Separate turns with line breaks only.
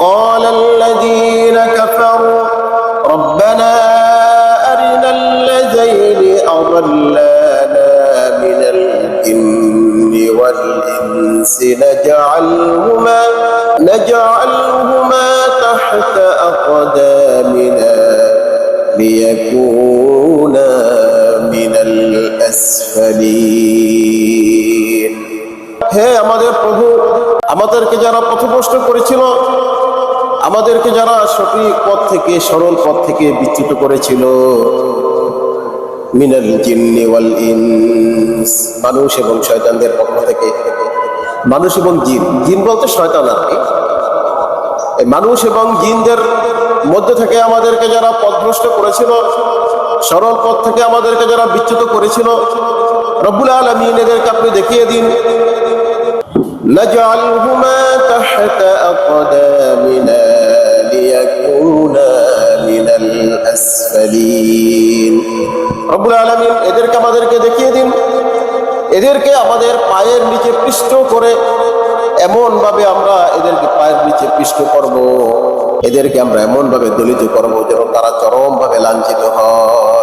وقال الذين كفروا ربنا أرنا الذين أضلانا من الجن والإنس نجعلهما نجعلهما تحت أقدامنا ليكونا من الأسفلين হে আমাদের প্রভু আমাদেরকে যারা পথভ্রষ্ট করেছিল আমাদেরকে যারা সঠিক পথ থেকে সরল পথ থেকে বিচ্যুত করেছিল মিনাল জিন্নি ওয়াল ইনস মানুষ এবং শয়তানদের পক্ষ থেকে মানুষ এবং জিন জিন বলতে শয়তান আর কি এই মানুষ এবং জিনদের মধ্যে থেকে আমাদেরকে যারা পথভ্রষ্ট করেছিল সরল পথ থেকে আমাদেরকে যারা বিচ্যুত করেছিল রব্বুল আলমিন এদেরকে আপনি দেখিয়ে দিন نجعلهما تحت أقدامنا الأسفلين রব্বুল আলমিন এদেরকে আমাদেরকে দেখিয়ে দিন এদেরকে আমাদের পায়ের নিচে পৃষ্ঠ করে এমন ভাবে আমরা এদেরকে পায়ের নিচে পৃষ্ঠ করব এদেরকে আমরা এমন ভাবে দলিত করব যেন তারা চরম ভাবে লাঞ্ছিত হয়